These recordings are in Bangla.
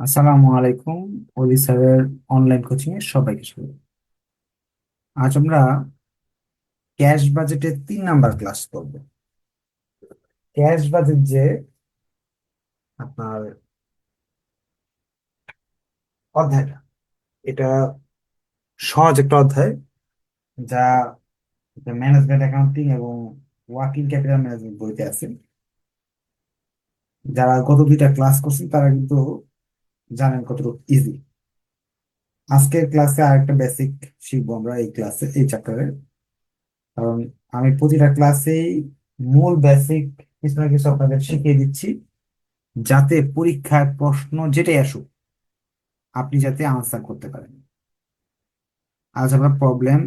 আসসালামু আলাইকুম, অলি স্যারের অনলাইন কোচিং এ সবাইকে স্বাগত। আজ আমরা ক্যাশ বাজেটের তিন নাম্বার ক্লাস করব। ক্যাশ বাজেট যে আপনার অধ্যায়টা, এটা সহজ একটা অধ্যায় যা ম্যানেজমেন্ট অ্যাকাউন্টিং এবং ওয়ার্কিং ক্যাপিটাল ম্যানেজমেন্ট বইতে আছে। যারা গত দুইটা ক্লাস করছেন তারা কিন্তু জানেন কতটুকু? ইজি আজকের ক্লাসে আরেকটা বেসিক শিখব আমরা এই ক্লাসে এই চ্যাপ্টারে কারণ আমি প্রতিটা ক্লাসেই মূল বেসিক কিছু না কিছু আপনাদের শিখিয়ে দিচ্ছি, যাতে পরীক্ষায় প্রশ্ন যেটাই আসুক, আপনি যাতে আনসার করতে পারেন। আজ আমরা প্রবলেম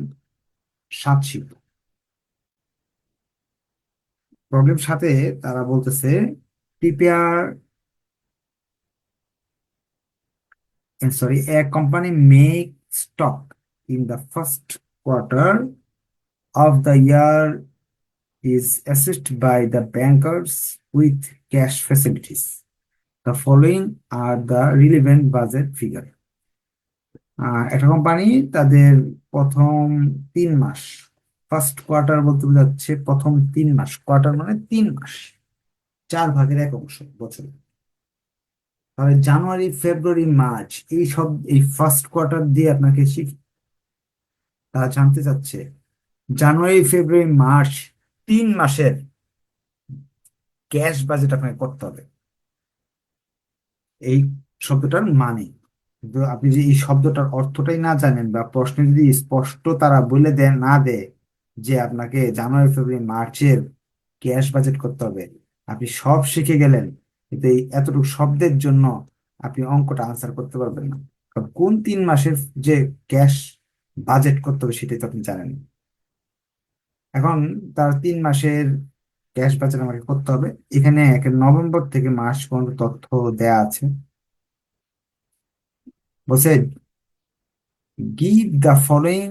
সাত শিখব। প্রবলেম সাথে তারা বলতেছে prepare sorry a company make stock in the first quarter of the year is assisted by the bankers with cash facilities. The following are the relevant budget figure. Ah, একটা কোম্পানি তাদের প্রথম তিন মাস ফার্স্ট কোয়ার্টার বলতে বোঝাচ্ছে প্রথম তিন মাস কোয়ার্টার মানে তিন মাস চার ভাগের এক অংশ বছর তাহলে জানুয়ারি, ফেব্রুয়ারি, মার্চ এই সব, এই ফার্স্ট কোয়ার্টার দিয়ে আপনাকে শিখ তারা জানতে চাচ্ছে। জানুয়ারি, ফেব্রুয়ারি, মার্চ তিন মাসের ক্যাশ বাজেট আপনাকে করতে হবে। এই শব্দটার মানে। আপনি যদি এই শব্দটার অর্থটাই না জানেন বা প্রশ্নে যদি স্পষ্ট তারা বলে দেন, না দেয় যে আপনাকে জানুয়ারি, ফেব্রুয়ারি, মার্চের ক্যাশ বাজেট করতে হবে, আপনি সব শিখে গেলেন। কিন্তু এই এতটুকু শব্দের জন্য আপনি অঙ্কটা আনসার করতে পারবেন না। কারণ কোন তিন মাসের যে ক্যাশ বাজেট করতে হবে সেটাই তো আপনি জানেন। এখন তার তিন মাসের ক্যাশ বাজেট আমাকে করতে হবে। এখানে নভেম্বর থেকে মার্চ পর্যন্ত তথ্য দেয়া আছে। বলছে give the following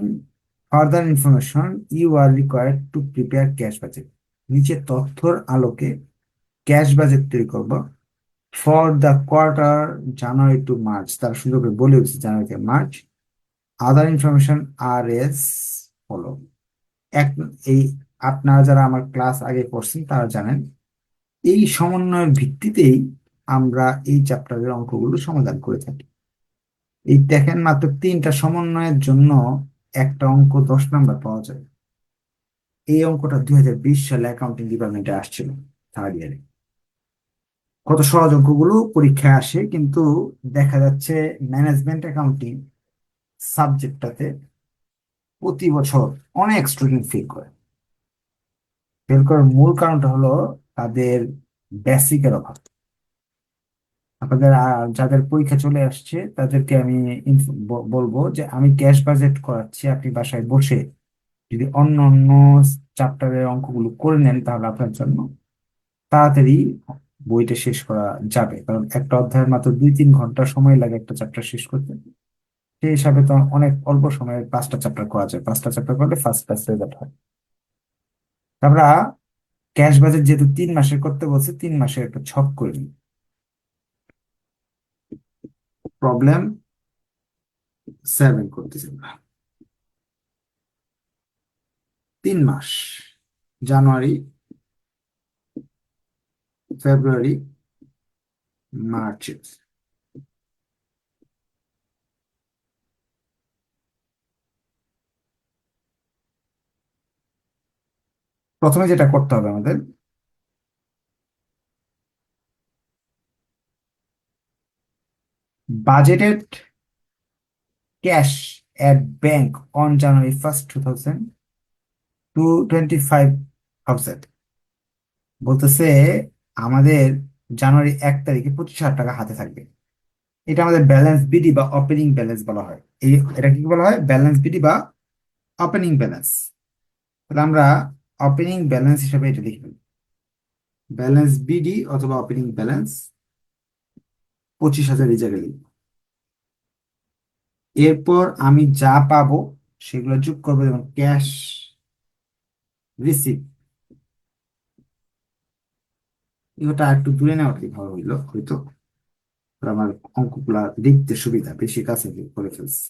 further information you are required to prepare cash budget নিচে তথ্যর আলোকে ক্যাশ বাজেট তৈরি করব। For the quarter January to March তার সুন্দর করে বলে দিচ্ছে জানুয়ারি থেকে March other information are as follow এক, এই আপনারা যারা আমার ক্লাস আগে করছেন, তারা জানেন, এই সমন্বয়ের ভিত্তিতেই আমরা এই চ্যাপ্টারের অঙ্কগুলো সমাধান করে থাকি। এই দেখেন মাত্র তিনটা সমন্বয়ের জন্য একটা অঙ্ক দশ নাম্বার পাওয়া যায়। এই অঙ্কটা দুই হাজার বিশ সালে অ্যাকাউন্টিং ডিপার্টমেন্টে আসছিল থার্ড ইয়ারে কত অঙ্কগুলো পরীক্ষায় আসে, কিন্তু দেখা যাচ্ছে ম্যানেজমেন্ট অ্যাকাউন্টিং সাবজেক্টটাতে প্রতি বছর অনেক স্টুডেন্ট ফেল করে। ফেল করার মূল কারণটা হলো তাদের বেসিকের অভাব। আপনাদের যাদের পরীক্ষা চলে আসছে, তাদেরকে আমি বলব যে আমি ক্যাশ বাজেট করাচ্ছি, আপনি বাসায় বসে যদি অন্য অন্য চ্যাপ্টারের অঙ্কগুলো করে নেন তাহলে আপনার জন্য তাড়াতাড়ি বইটা শেষ করা যাবে। কারণ একটা অধ্যায়ের মাত্র দুই তিন ঘণ্টা সময় লাগে একটা চ্যাপ্টার শেষ করতে। সেই হিসাবে তো অনেক অল্প সময়ে পাঁচটা চ্যাপ্টার করা যায়। পাঁচটা চ্যাপ্টার করলে ফার্স্ট ক্লাস রেজাল্ট হয়। আমরা ক্যাশ বাজেট যেহেতু তিন মাসের করতে বলছে, তিন মাসের একটা ছক করে নিই। প্রবলেম সেভেন করতেছি আমরা। তিন মাস, জানুয়ারি ফেব্রুয়ারি মার্চ প্রথমে যেটা করতে হবে আমাদের budgeted cash at bank on January 1st 2000 to 25,000 বলতেছে আমাদের জানুয়ারি এক তারিখে পঁচিশ হাজার টাকা হাতে থাকবে। এটা আমাদের ব্যালেন্স বিডি বা ওপেনিং ব্যালেন্স বলা হয়। এই এটা কি বলা হয়? ব্যালেন্স বিডি বা ওপেনিং ব্যালেন্স তাহলে আমরা ওপেনিং ব্যালেন্স হিসাবে এটা লিখব ব্যালেন্স বিডি অথবা ওপেনিং ব্যালেন্স পঁচিশ হাজার এই জায়গায় লিখব। এরপর আমি যা পাবো সেগুলো যোগ করব যেমন ক্যাশ রিসিভ এটা একটু দূরে কি ভালো হইল, হয়তো। আমার অঙ্কগুলা লিখতে সুবিধা, বেশি কাছে করে ফেলছি।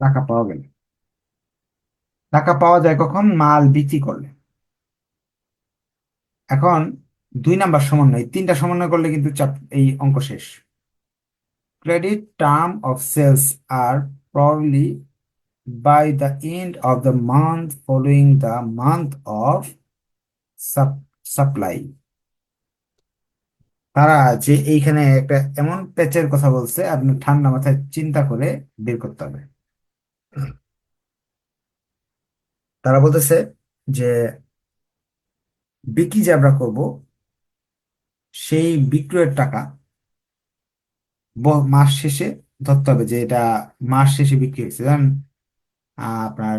টাকা পাওয়া গেল। টাকা পাওয়া যায় কখন? মাল বিক্রি করলে। এখন দুই নাম্বার সমন্বয়, তিনটা সমন্বয় করলে কিন্তু চাপ, এই অঙ্ক শেষ। Credit term of sales are probably the end of the month following the month of sup- supply. তারা যে এইখানে একটা এমন প্যাচের কথা বলছে আপনি ঠান্ডা মাথায় চিন্তা করে বের করতে হবে। তারা বলতেছে যে বিক্রি যে আমরা করব সেই বিক্রয়ের টাকা মাস শেষে ধরতে হবে যে এটা মাস শেষে বিক্রি হয়েছে। আহ, আপনার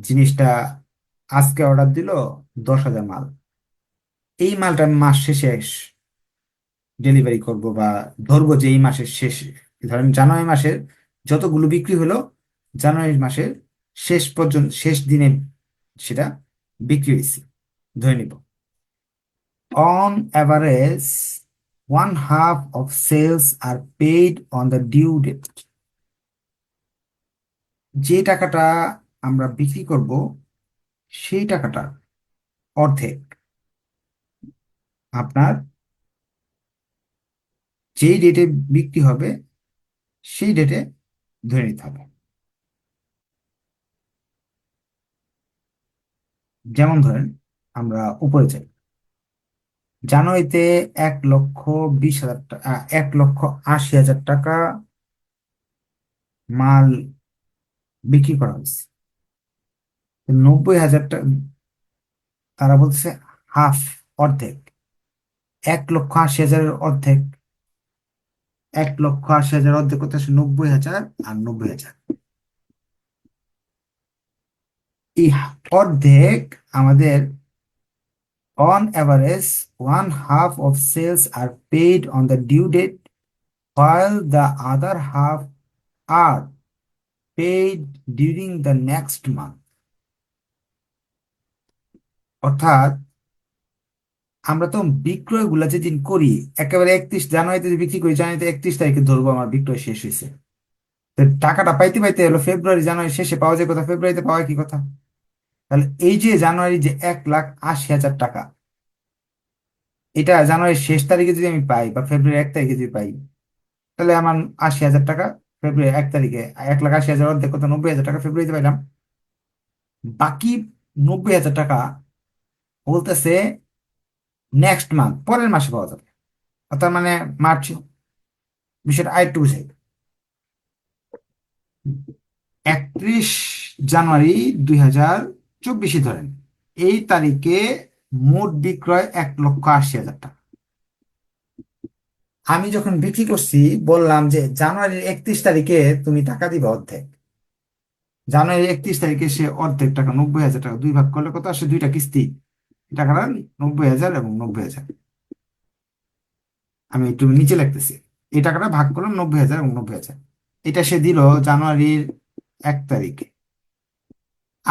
জিনিসটা আজকে অর্ডার দিল দশ হাজার মাল। এই মালটা আমি মাস শেষে ডেলিভারি করব বা ধরবো যে এই মাসের শেষ। ধরেন জানুয়ারি মাসের যতগুলো বিক্রি হলো জানুয়ারি মাসের শেষ পর্যন্ত, শেষ দিনে সেটা বিক্রি হয়েছে। ধরে নিব। On average one half of sales are paid on the due date যে টাকাটা আমরা বিক্রি করব, সেই টাকাটা অর্ধেক আপনার যেই ডেটে বিক্রি হবে, সেই ডেটে ধরে নিতে হবে। যেমন ধরেন, আমরা উপরে যাই। জানুয়ারিতে এক লক্ষ বিশ হাজার টাকা এক লক্ষ আশি হাজার টাকা মাল বিক্রি করা হয়েছে। নব্বই হাজার টাকা তারা বলছে হাফ অর্ধেক। এক লক্ষ আশি হাজারের অর্ধেক, এক লক্ষ আশি হাজার অর্ধেক করতে নব্বই হাজার আর নব্বই হাজার। অর্ধেক আমাদের on average one half of sales are paid on the due date while the other half are paid during the next month. অর্থাৎ, আমরা তো বিক্রয়গুলা যেদিন করি, একেবারে একত্রিশ জানুয়ারিতে বিক্রি করি, জানুয়ারিতে একত্রিশ তারিখে ধরবো, আমার বিক্রয় শেষ হয়েছে তো টাকাটা পাইতে পাইতে হলো ফেব্রুয়ারি, জানুয়ারি শেষে পাওয়া যায় কথা ফেব্রুয়ারিতে পাওয়া কি কথা তাহলে এই যে জানুয়ারি যে এক লাখ আশি হাজার টাকা, এটা জানুয়ারির শেষ তারিখে যদি আমি পাই বা ফেব্রুয়ারি এক তারিখে যদি পাই, তাহলে আমার আশি হাজার টাকা ফেব্রুয়ারি এক তারিখে, এক লাখ আশি হাজার অর্ধেক কত? নব্বই হাজার টাকা ফেব্রুয়ারিতে পাইলাম। বাকি নব্বই হাজার টাকা বলতেছে নেক্সট মান্থ পরের মাসে পাওয়া যাবে। অর্থাৎ মানে মার্চ বিষয়টা আরেকটু বুঝাই। একত্রিশ জানুয়ারি দুই হাজার চব্বিশে ধরেন, এই তারিখে মোট বিক্রয় এক লক্ষ আশি হাজার টাকা। আমি যখন বিক্রি করছি, বললাম যে জানুয়ারির একত্রিশ তারিখে তুমি টাকা দিবে অর্ধেক। জানুয়ারির একত্রিশ তারিখে সে অর্ধেক টাকা, নব্বই হাজার টাকা, দুই ভাগ করলে কত আসে? দুইটা কিস্তি। টাকাটা নব্বই হাজার এবং নব্বই হাজার। আমি একটু নিচে লিখতেছি এই টাকাটা ভাগ করলাম নব্বই হাজার এবং নব্বই হাজার। এটা সে দিল জানুয়ারির এক তারিখে।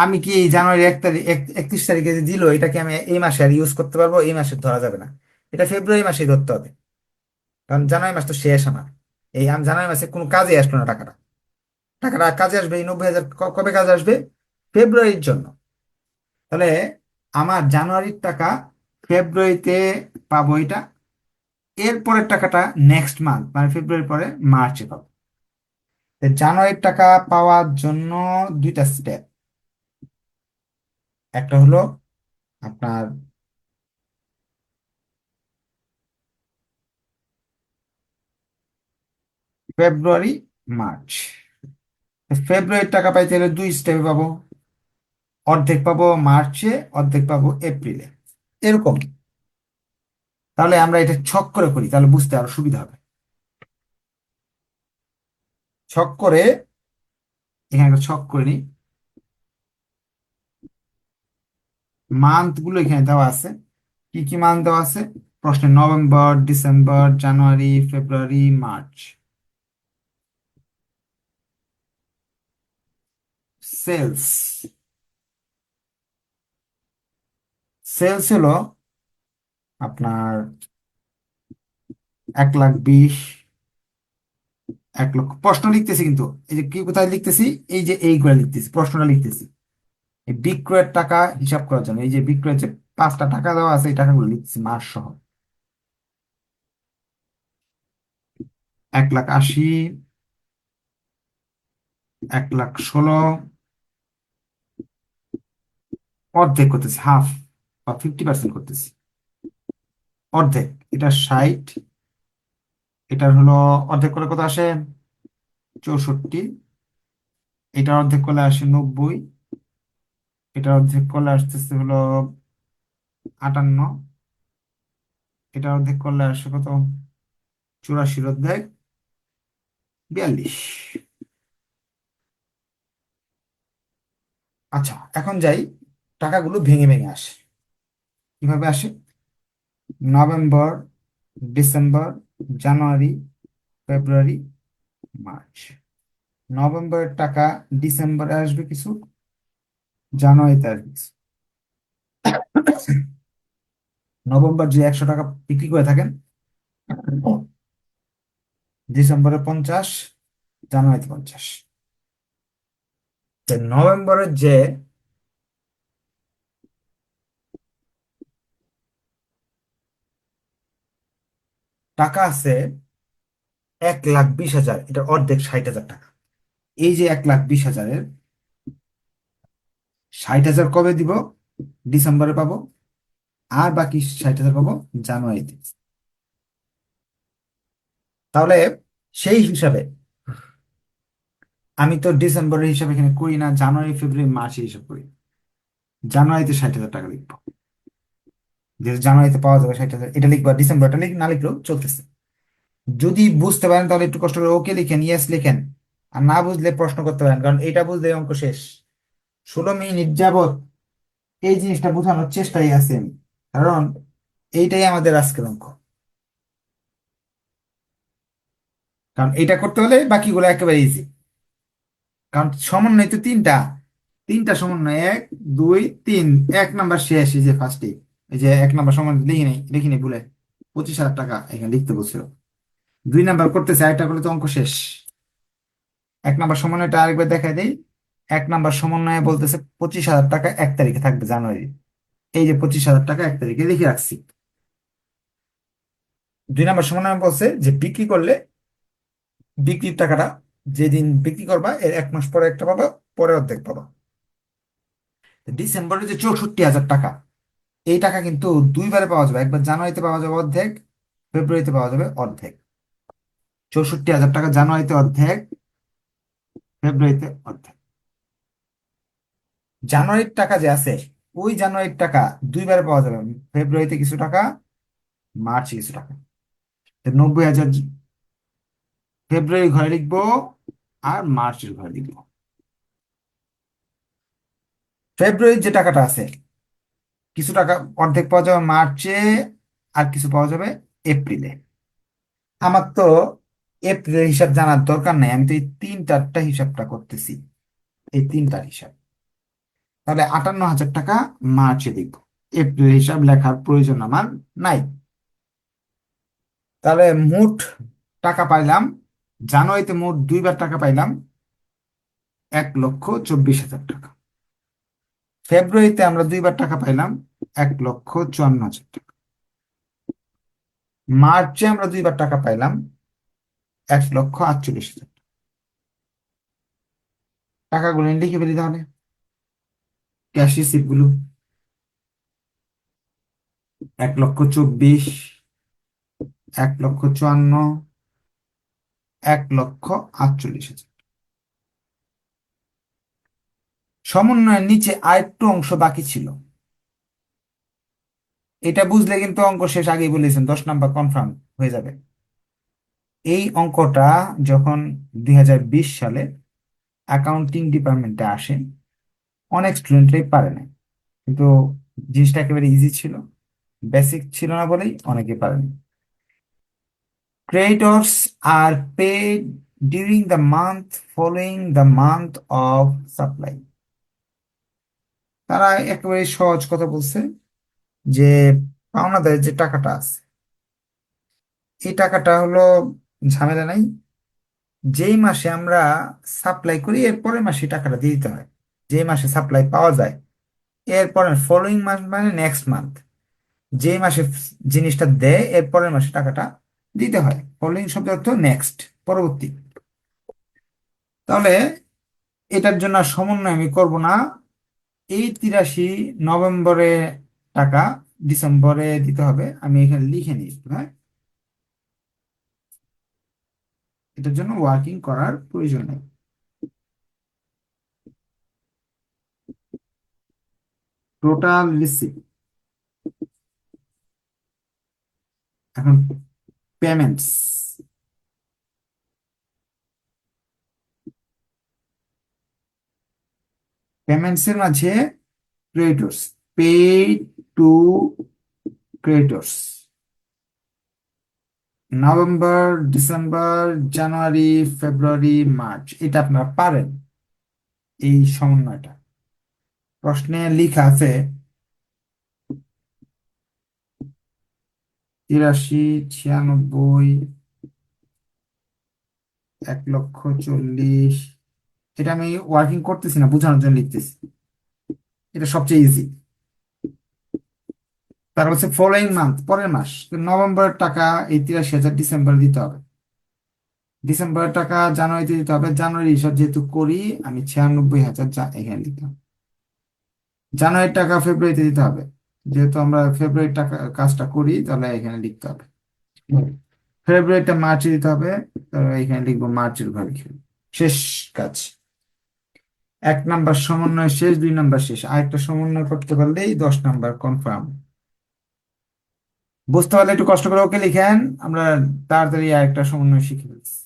আমি কি এই জানুয়ারি এক তারিখ একত্রিশ তারিখে যে দিল, এটাকে আমি এই মাসে আর ইউজ করতে পারব, এই মাসে ধরা যাবে না। এটা ফেব্রুয়ারি মাসেই ধরতে হবে। কারণ জানুয়ারি মাস তো শেষ আমার। এই আমি জানুয়ারি মাসে কোনো কাজে আসলো না টাকাটা। টাকাটা কাজে আসবে, এই নব্বই হাজার কবে কাজে আসবে? ফেব্রুয়ারির জন্য। তাহলে আমার জানুয়ারির টাকা ফেব্রুয়ারিতে পাবো এটা। এরপরের টাকাটা নেক্সট মান্থ মানে ফেব্রুয়ারি পরে মার্চে পাবো। জানুয়ারির টাকা পাওয়ার জন্য দুইটা স্টেপ একটা হলো আপনার ফেব্রুয়ারি, মার্চ। ফেব্রুয়ারির টাকা পাইতে হলে দুই স্টেপে পাবো। অর্ধেক পাবো মার্চে, অর্ধেক পাবো এপ্রিলে। এরকম। তাহলে আমরা এটা ছক করে করি, তাহলে বুঝতে আরও সুবিধা হবে। ছক করে, এখানে একটা ছক করে নিই। মান্থগুলো এখানে দেওয়া আছে। কি কি মান্থ দেওয়া আছে? প্রশ্নে November, December, January, February, March. Sales. Sales হলো আপনার এক লাখ বিশ, এক লক্ষ, প্রশ্ন লিখতেছি কিন্তু। এই যে কি কোথায় লিখতেছি? এই যে এইগুলা লিখতেছি, প্রশ্নটা লিখতেছি। বিক্রয়ের টাকা হিসাব করার জন্য, এই যে বিক্রয়ের যে পাঁচটা টাকা দেওয়া আছে, এই টাকাগুলো লিখতেছি মাস সহ এক লাখ আশি, এক লাখ ষোলো, অর্ধেক করতেছি হাফ বা ফিফটি পার্সেন্ট করতেছি। অর্ধেক, এটা ষাট, এটার হলো অর্ধেক করে কত আসে? চৌষট্টি এটা অর্ধেক করলে আসে নব্বই। এটা অর্ধেক করলে আসতেছে হলো আটান্ন। এটা অর্ধেক করলে আসে কত? চুরাশির অর্ধেক। বিয়াল্লিশ। আচ্ছা এখন যাই, টাকাগুলো ভেঙে ভেঙে আসে। কীভাবে আসে? November, December, January, February, March. নভেম্বরের টাকা ডিসেম্বরে আসবে কিছু? জানুয়ারিতে আসবে কিছু নভেম্বর যে একশো টাকা বিক্রি করে থাকেন ডিসেম্বরে পঞ্চাশ, জানুয়ারিতে পঞ্চাশ। নভেম্বরের যে টাকা আছে, এক লাখ বিশ হাজার, এটা অর্ধেক ষাট হাজার টাকা। এই যে এক লাখ বিশ হাজারের ষাট হাজার কবে দিব? ডিসেম্বরে পাবো। আর বাকি ষাট হাজার পাবো জানুয়ারিতে। তাহলে সেই হিসাবে আমি তো ডিসেম্বরের হিসাবে এখানে করি না, জানুয়ারি, ফেব্রুয়ারি মার্চের হিসাব করি। জানুয়ারিতে ষাট হাজার টাকা লিখব। যেহেতু জানুয়ারিতে পাওয়া যাবে ষাট হাজার, এটা লিখব ডিসেম্বরটা লিখ, না লিখলেও চলতেছে। যদি বুঝতে পারেন তাহলে একটু কষ্ট করে ওকে লিখেন ইয়েস লিখেন। আর না বুঝলে প্রশ্ন করতে পারেন, কারণ এটা বুঝলে অঙ্ক শেষ। ষোলো মিনিট যাবত এই জিনিসটা বোঝানোর চেষ্টাই আছে আমি। কারণ এইটাই আমাদের আজকের অঙ্ক। কারণ এটা করতে হলে বাকিগুলো একেবারে ইজি কারণ সমন্বয় তো তিনটা। তিনটা সমন্বয়, এক, দুই, তিন। এক নাম্বার শেষ, এই যে ফার্স্টে এই। যে এক নাম্বার সমন্বয় লিখি নেই লিখি নেই, ভুলে। পঁচিশ হাজার টাকা এখানে লিখতে বলছিল। দুই নাম্বার করতেছে, আরেকটা করলে তো অঙ্ক শেষ। এক নাম্বার সমন্বয়টা আরেকবার দেখাই দেই। এক নাম্বার সমন্বয়ে বলতেছে পঁচিশ হাজার টাকা এক তারিখে থাকবে জানুয়ারি। এই যে পঁচিশ হাজার টাকা এক তারিখে লিখে রাখছি। দুই নাম্বার সমন্বয় বলছে যে বিক্রি করলে বিক্রির টাকাটা যেদিন বিক্রি করবা, এর এক মাস পরে একটা পাবা, পরে অর্ধেক পাবা। ডিসেম্বরে যে চৌষট্টি হাজার টাকা, এই টাকা কিন্তু দুইবারে পাওয়া যাবে। একবার জানুয়ারিতে পাওয়া যাবে অর্ধেক, ফেব্রুয়ারিতে পাওয়া যাবে অর্ধেক। চৌষট্টি হাজার টাকা জানুয়ারিতে অর্ধেক, ফেব্রুয়ারিতে অর্ধেক। জানুয়ারির টাকা যে আছে, ওই জানুয়ারির টাকা দুইবারে পাওয়া যাবে। ফেব্রুয়ারিতে কিছু টাকা, মার্চে কিছু টাকা। নব্বই হাজার ফেব্রুয়ারি ঘরে লিখব আর মার্চের ঘরে লিখব। ফেব্রুয়ারির যে টাকাটা আছে, কিছু টাকা অর্ধেক পাওয়া যাবে মার্চে, আর কিছু পাওয়া যাবে এপ্রিলে। আমার তো এপ্রিলের হিসাব জানার দরকার নাই। আমি তো এই তিনটারটা হিসাবটা করতেছি। এই তিনটার হিসাব। তাহলে আটান্ন হাজার টাকা মার্চে দিব এপ্রিল হিসাব লেখার প্রয়োজন আমার নাই। তাহলে মোট টাকা পাইলাম, জানুয়ারিতে মোট দুইবার টাকা পাইলাম, এক লক্ষ চব্বিশ হাজার টাকা। ফেব্রুয়ারিতে আমরা দুইবার টাকা পাইলাম, এক লক্ষ চুয়ান্ন হাজার টাকা। মার্চে আমরা দুইবার টাকা পাইলাম, এক লক্ষ আটচল্লিশ হাজার টাকা। টাকাগুলো লিখে ফেলি তাহলে। ক্যাশ রিসিপ্টগুলো এক লক্ষ চব্বিশ, এক লক্ষ চুয়ান্ন, এক লক্ষ আটচল্লিশ হাজার। সমন্বয়ের নিচে আরেকটু অংশ বাকি ছিল। এটা বুঝলে কিন্তু অঙ্ক শেষ আগেই বলেছেন, দশ নাম্বার কনফার্ম হয়ে যাবে। এই অঙ্কটা যখন দুই হাজার বিশ সালে অ্যাকাউন্টিং ডিপার্টমেন্টে আসে অনেক স্টুডেন্টরাই পারে না কিন্তু জিনিসটা একেবারে ইজি ছিল বেসিক ছিল না বলেই অনেকে পারেনি creditors আর paid during the month following the month of supply তারা একেবারে সহজ কথা বলছে যে পাওনা পাওনাদারের যে টাকাটা আছে, এই টাকাটা হলো ঝামেলা নাই। যেই মাসে আমরা সাপ্লাই করি এর পরের মাসে টাকাটা দিয়ে দিতে হয়। যেই মাসে সাপ্লাই পাওয়া যায়, এরপরে ফলোয়িং মান্থ মানে নেক্সট মান্থ যেই মাসে জিনিসটা দেয় এরপরের মাসে টাকাটা দিতে হয়। ফলোয়িং শব্দ অর্থ নেক্সট পরবর্তী। তাহলে এটার জন্য সমন্বয় আমি করব না। এই তিরাশি নভেম্বরে টাকা ডিসেম্বরে দিতে হবে। আমি এখানে লিখে নিই হ্যাঁ এটার জন্য ওয়ার্কিং করার প্রয়োজন নেই। টোটাল রিসিপ্ট এখন পেমেন্টস। পেমেন্টস এর মাঝে creditors. Paid to creditors November December January February March এটা আপনারা পারেন। এই সমন্বয়টা। প্রশ্নে লেখা আছে, তিরাশি ছিয়ানব্বই, এক লক্ষ চল্লিশ। এটা আমি ওয়ার্কিং করতেছি না, বোঝানোর জন্য লিখতেছি। এটা সবচেয়ে ইজি তারপর হচ্ছে ফলোয়িং মান্থ পরের মাস। নভেম্বরের টাকা এই তিরাশি হাজার ডিসেম্বর দিতে হবে। ডিসেম্বরের টাকা জানুয়ারিতে দিতে হবে। জানুয়ারি হিসাব যেহেতু করি, আমি ছিয়ানব্বই হাজার যা- এখানে লিখলাম। জানুয়ারির টাকা ফেব্রুয়ারিতে দিতে হবে। যেহেতু আমরা ফেব্রুয়ারির টাকা, কাজটা করি, তাহলে এখানে লিখতে হবে। ফেব্রুয়ারিটা মার্চে দিতে হবে, তাহলে এখানে লিখব মার্চের ঘরে শেষ কাজ। এক নাম্বার সমন্বয় শেষ, দুই নাম্বার শেষ। আরেকটা সমন্বয় করতে পারলেই দশ নাম্বার কনফার্ম বুঝতে পারলে একটু কষ্ট করে ওকে লিখেন, আমরা তাড়াতাড়ি আরেকটা সমন্বয় শিখে ফেলছি।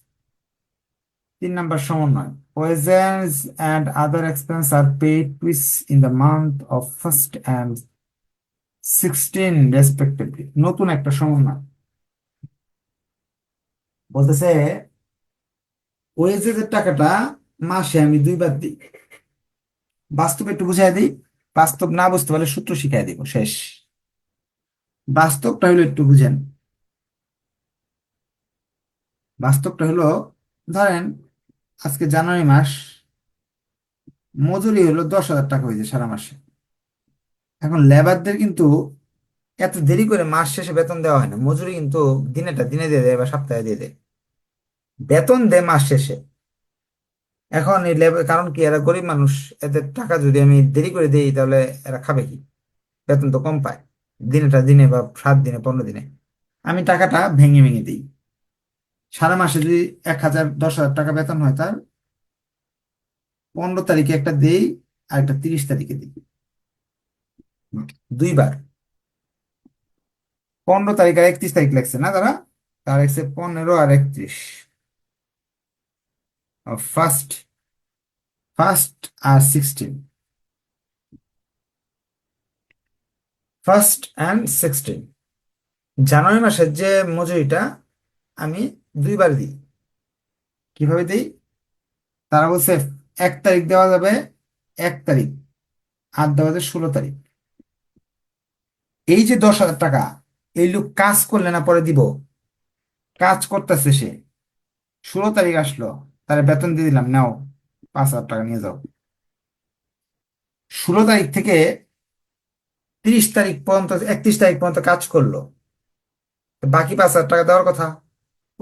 তিন নাম্বার সমন্বয়। Wages and other expense are paid twice in the month of first and sixteen respectively নতুন একটা সমন্বয়। বলতেছে ওয়েজের টাকাটা মাসে আমি দুইবার দিই। বাস্তব একটু বুঝাই দিই। বাস্তব না বুঝতে পারলে সূত্র শিখাই দিব। শেষ। বাস্তবটা হলো একটু বুঝেন। বাস্তবটা হলো, ধরেন আজকে জানুয়ারি মাস, মজুরি হলো দশ হাজার টাকা হয়েছে সারা মাসে। এখন লেবারদের কিন্তু এত দেরি করে মাস শেষে বেতন দেওয়া হয় না। মজুরি কিন্তু দিনেটা দিনে দিয়ে দেয় বা সপ্তাহে দিয়ে দেয়। বেতন দেয় মাস শেষে। এখন এই লেবার, কারণ কি, এরা গরিব মানুষ, এদের টাকা যদি আমি দেরি করে দিই তাহলে এরা খাবে কি? বেতন তো কম পায়। দিনেটা দিনে বা সাত দিনে, পনেরো দিনে। আমি টাকাটা ভেঙে ভেঙে দিই। সারা মাসে যদি এক হাজার, দশ হাজার টাকা বেতন হয়, তার পনেরো তারিখে একটা দেই, আর একটা তিরিশ তারিখে দিই। দুইবার। পনেরো তারিখ আর একত্রিশ তারিখ লাগছে না তারা? তার লাগছে পনেরো আর একত্রিশ। First first R sixteen first and sixteen January মাসের যে মজুরিটা আমি দুইবার দিই। কীভাবে দিই? তারা বলছে, এক তারিখ দেওয়া যাবে, এক তারিখ। আর দেওয়া যাবে ষোলো তারিখ। এই যে দশ হাজার টাকা, এই লোক কাজ করলে না পরে দিব? কাজ করতেছে সে। ষোলো তারিখ আসলো, তার বেতন দিয়ে দিলাম, নাও, পাঁচ হাজার টাকা নিয়ে যাও। ষোলো তারিখ থেকে তিরিশ তারিখ পর্যন্ত, একত্রিশ তারিখ পর্যন্ত কাজ করল। বাকি পাঁচ হাজার টাকা দেওয়ার কথা।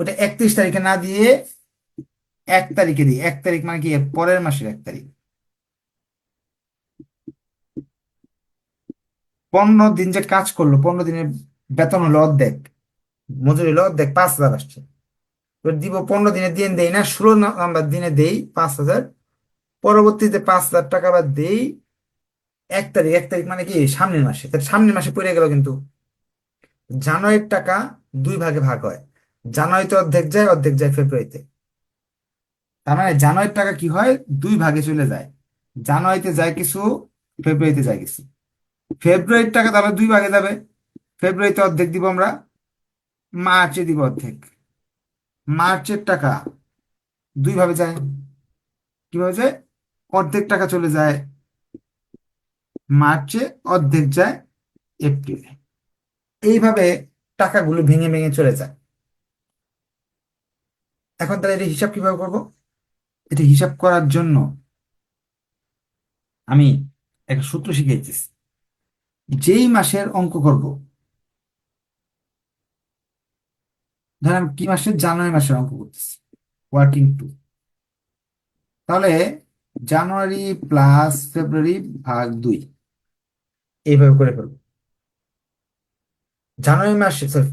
ওটা একত্রিশ তারিখে না দিয়ে এক তারিখে দিই। এক তারিখ মানে কি? পরের মাসের এক তারিখ। পনেরো দিন যে কাজ করল, পনেরো দিনের বেতন হলো অর্ধেক। মজুরি হলো অর্ধেক, পাঁচ হাজার আসছে। দিব পনেরো দিনের দিন দেই না, ষোলো নাম্বার দিনে দেই পাঁচ হাজার। পরবর্তীতে পাঁচ হাজার টাকা বাদ দেই এক তারিখ। এক তারিখ মানে কি? সামনের মাসে। সামনের মাসে পড়ে গেল কিন্তু। জানুয়ারির টাকা দুই ভাগে ভাগ হয়। জানুয়ারিতে অর্ধেক যায় অর্ধেক যায় ফেব্রুয়ারিতে। তার মানে জানুয়ারির টাকা কি হয়? দুই ভাগে চলে যায়। জানুয়ারিতে যায় কিছু, ফেব্রুয়ারিতে যায় কিছু। ফেব্রুয়ারির টাকা তাহলে দুই ভাগে যাবে। ফেব্রুয়ারিতে অর্ধেক দিব আমরা, মার্চে দিব অর্ধেক। মার্চের টাকা দুই ভাবে যায়। কীভাবে যায়? অর্ধেক টাকা চলে যায়। মার্চে অর্ধেক যায়, এপ্রিলে। এইভাবে টাকাগুলো ভেঙে ভেঙে চলে যায়। এখন তাহলে এটা হিসাব কীভাবে করব? এটা হিসাব করার জন্য আমি একটা সূত্র শিখিয়েছি। যেই মাসের অঙ্ক করব ধরেন আমি কি মাসের? জানুয়ারি মাসের অঙ্ক করতেছি ওয়ার্কিং টু তাহলে জানুয়ারি প্লাস ফেব্রুয়ারি ভাগ দুই এইভাবে করে ফেলব জানুয়ারি মাসে sorry,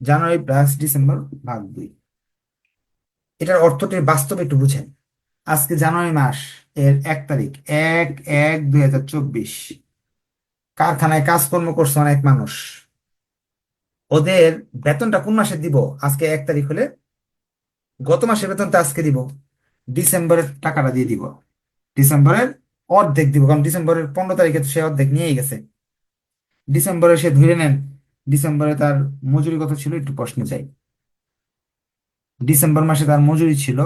জানুয়ারি প্লাস ডিসেম্বর ভাগ দুই। এটার অর্থটি বাস্তবে একটু বুঝেন। আজকে জানুয়ারি মাস, এর এক তারিখ, এক এক দুই হাজার চব্বিশ। কারখানায় কাজকর্ম করছে অনেক মানুষ। ওদের বেতনটা কোন মাসে দিব? আজকে এক তারিখ হলে গত মাসের বেতনটা আজকে দিব। ডিসেম্বরের টাকাটা দিয়ে দিব। ডিসেম্বরের অর্ধেক দিব, কারণ ডিসেম্বরের পনেরো তারিখে সে অর্ধেক নিয়েই গেছে। ডিসেম্বরে সে ধরে নেন, ডিসেম্বরে তার মজুরি কত ছিল একটু প্রশ্নে যাই ডিসেম্বর মাসে তার মজুরি ছিল।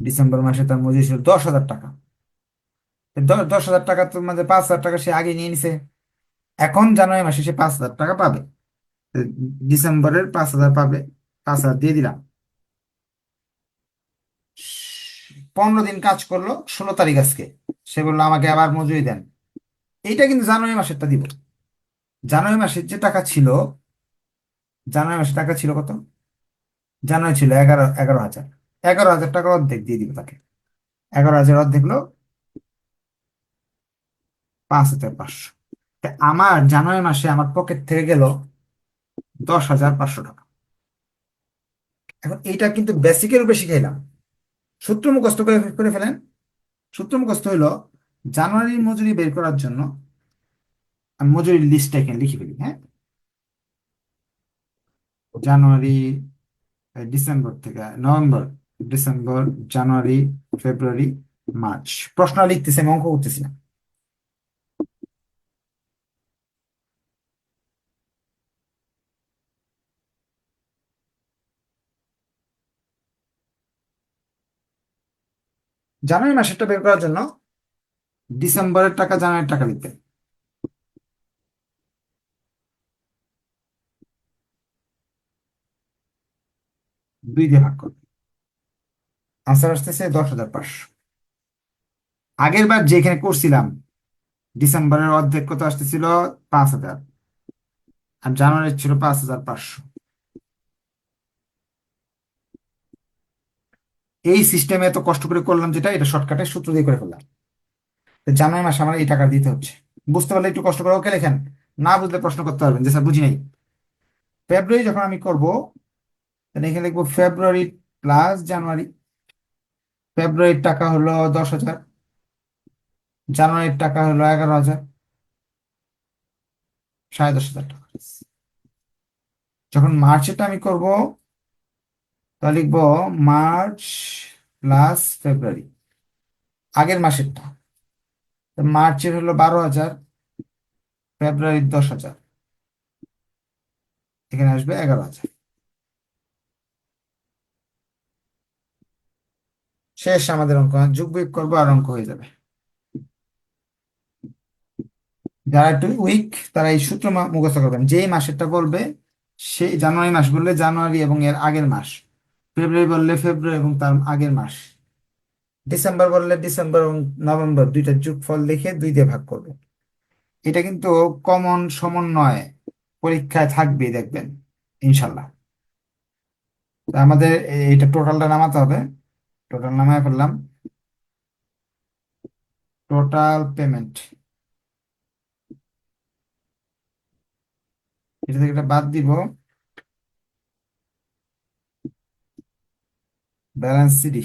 ডিসেম্বর মাসে তার মজুরি ছিল দশ হাজার টাকা। দশ হাজার টাকা তো মানে পাঁচ হাজার টাকা সে আগে নিয়ে নিছে। এখন জানুয়ারি মাসে সে পাঁচ হাজার টাকা পাবে। ডিসেম্বরের পাঁচ হাজার পাবে, পাঁচ হাজার দিয়ে দিলাম। পনেরো দিন কাজ করল, ষোলো তারিখ আজকে। সে বলল, আমাকে আবার মজুরি দেন। এইটা কিন্তু জানুয়ারি মাসেরটা দিব। জানুয়ারি মাসের যে টাকা ছিল জানুয়ারি মাসে টাকা ছিল কত? জানুয়ারি ছিল এগারো এগারো হাজার। এগারো হাজার টাকা অর্ধেক দিয়ে দিব তাকে। এগারো হাজার অর্ধেক হলো পাঁচ হাজার পাঁচশো। আমার জানুয়ারি মাসে আমার পকেট থেকে গেল দশ হাজার পাঁচশো টাকা। এখন এইটা কিন্তু বেসিকের উপরে শিখাইলাম। সূত্র মুখস্থ করে করে ফেলেন। সূত্র মুখস্থ হইল জানুয়ারির মজুরি বের করার জন্য আমি মজুরির লিস্টটা এখানে লিখে ফেলি হ্যাঁ? জানুয়ারি ডিসেম্বর থেকে, November, December, January, February, March. প্রশ্ন লিখতেছি অঙ্ক করতেছি না। জানুয়ারি মাসেরটা বের করার জন্য ডিসেম্বরের টাকা, জানুয়ারির টাকা লিখবেন দুই দিয়ে ভাগ করবেন আনসার আসতেছে দশ হাজার পাঁচশো। আগের বার যেখানে করছিলাম, ডিসেম্বরের অর্ধেক কত আসতেছিল? পাঁচ হাজার। আর জানুয়ারির ছিল পাঁচ হাজার পাঁচশো। এই সিস্টেমে এত কষ্ট করে করলাম যেটা, এটা শর্টকাটে সূত্র দিয়ে করে ফেললাম। জানুয়ারি মাসে আমার এই টাকা দিতে হচ্ছে। বুঝতে পারলে একটু কষ্ট করে, ওকে লেখেন। না বুঝলে প্রশ্ন করতে পারবেন। যে স্যার, বুঝি নাই। ফেব্রুয়ারি যখন আমি করব তাহলে এখানে লিখব ফেব্রুয়ারি প্লাস জানুয়ারি ফেব্রুয়ারির টাকা হলো দশ হাজার। জানুয়ারির টাকা হলো এগারো হাজার। সাড়ে দশ হাজার টাকা। যখন মার্চেরটা আমি করব, তাহলে লিখব মার্চ প্লাস ফেব্রুয়ারি আগের মাসেরটা মার্চের হলো বারো হাজার ফেব্রুয়ারির দশ হাজার। এখানে আসবে এগারো হাজার। শেষ আমাদের অঙ্ক যোগ বিয়োগ করব আর অঙ্ক হয়ে যাবে। যারা একটু উইক তারা এই সূত্র মুখস্থ করবেন। যেই মাসেরটা বলবে সেই জানুয়ারি মাস বললে জানুয়ারি এবং এর আগের মাস। ফেব্রুয়ারি বললে ফেব্রুয়ারি এবং তার আগের মাস। ডিসেম্বর বললে ডিসেম্বর এবং নভেম্বর দুইটা যোগফল লিখে দুই দিয়ে ভাগ করবে। এটা কিন্তু কমন সমন্বয় পরীক্ষায় থাকবে, দেখবেন, ইনশাল্লাহ। আমাদের এটা টোটালটা নামাতে হবে। টোটাল নামায় ফেললাম। টোটাল পেমেন্ট এটা থেকে এটা বাদ দিব। ব্যালেন্স সিডি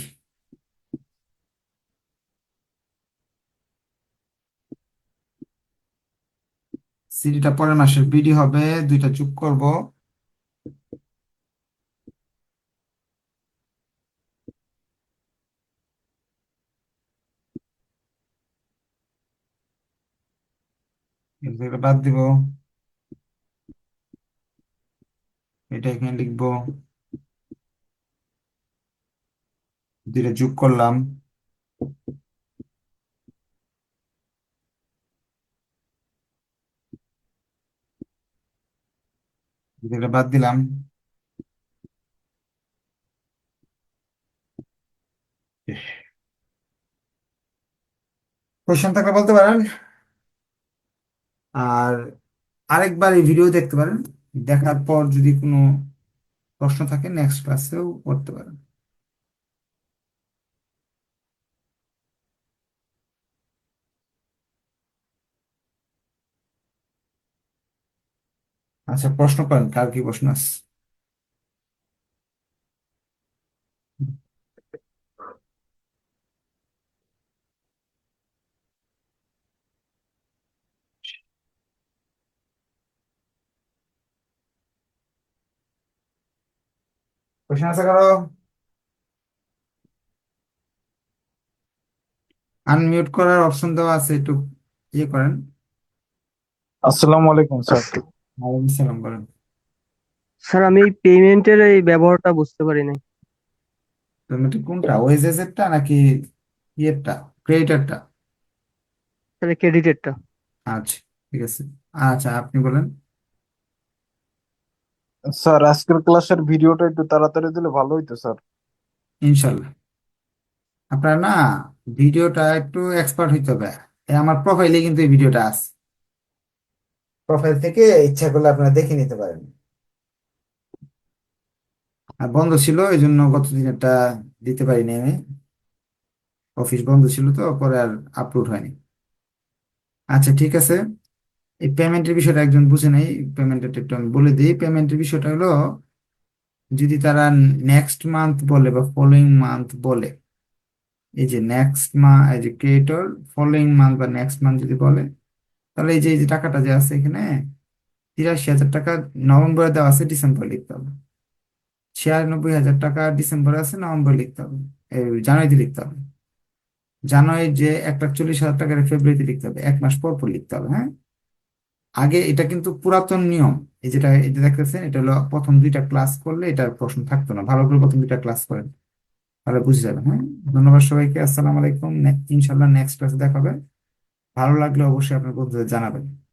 সিডিটা পরের মাসের বিডি হবে, দুইটা যোগ করব। এর থেকে বাদ দিব। এটা এখানে লিখব। দুইটা যোগ করলাম। এটা বাদ দিলাম। কোশ্চেন থাকলে বলতে পারেন। আর আরেকবার এই ভিডিও দেখতে পারেন। দেখার পর যদি কোনো প্রশ্ন থাকে নেক্সট ক্লাসেও করতে পারেন। আচ্ছা প্রশ্ন করেন, কার কি প্রশ্ন আছে? কোশ্চেন আছে কারও আনমিউট করার অপশন দেওয়া আছে একটু ইয়ে করেন আসসালামু আলাইকুম স্যার ওয়ালাইকুম সালাম বলেন স্যার আমি এই পেমেন্টের এই ব্যবহারটা বুঝতে পারি নাই। পেমেন্ট কোনটা ওয়েজেসেরটা নাকি ইয়েরটা ক্রেডিটারটা স্যার ক্রেডিটেরটা আচ্ছা ঠিক আছে আচ্ছা আপনি বলেন স্যার, আজকের ক্লাসের ভিডিওটা একটু তাড়াতাড়ি দিলে ভালো হইতো, স্যার। ইনশাল্লাহ। আপনার না ভিডিওটা একটু এক্সপার্ট হইতে হবে। আমার প্রোফাইলে কিন্তু এই ভিডিওটা আছে। প্রোফাইল থেকে ইচ্ছা করলে আপনারা দেখে নিতে পারেন। আর বন্ধ ছিল এই জন্য গতদিন একটা দিতে পারিনি আমি। অফিস বন্ধ ছিল তো, পরে আর আপলোড হয়নি। আচ্ছা ঠিক আছে। এই পেমেন্টের বিষয়টা একজন বুঝে নাই পেমেন্টের একটু আমি বলে দিই। পেমেন্টের বিষয়টা হলো, যদি তারা নেক্সট মান্থ বলে বা ফলোইং মান্থ বলে, এই যে নেক্সট মান্থ এই যে ক্রিয়েটর ফলোয়িং মান্থ বা নেক্সট মান্থ যদি বলে, তাহলে এই যে এই যে টাকাটা যে আছে এখানে, তিরাশি হাজার টাকা নভেম্বরে দেওয়া আছে, ডিসেম্বরে লিখতে হবে। ছিয়ানব্বই হাজার টাকা ডিসেম্বরে আছে, নভেম্বরে লিখতে হবে। জানুয়ারিতে লিখতে হবে। জানুয়ারি যে এক লাখ চল্লিশ হাজার টাকা ফেব্রুয়ারিতে লিখতে হবে। এক মাস পর পর লিখতে হবে হ্যাঁ? আগে এটা কিন্তু পুরাতন নিয়ম। এই যেটা এটা দেখতেছেন, এটা হলো প্রথম দুইটা ক্লাস করলে এটার প্রশ্ন থাকতো না। ভালো করে প্রথম দুইটা ক্লাস করেন। তাহলে বুঝে যাবেন হ্যাঁ? ধন্যবাদ সবাইকে, আসসালাম আলাইকুম। ইনশাল্লাহ নেক্সট ক্লাসে দেখা হবে। ভালো লাগলে অবশ্যই আপনার বন্ধুদের জানাবেন।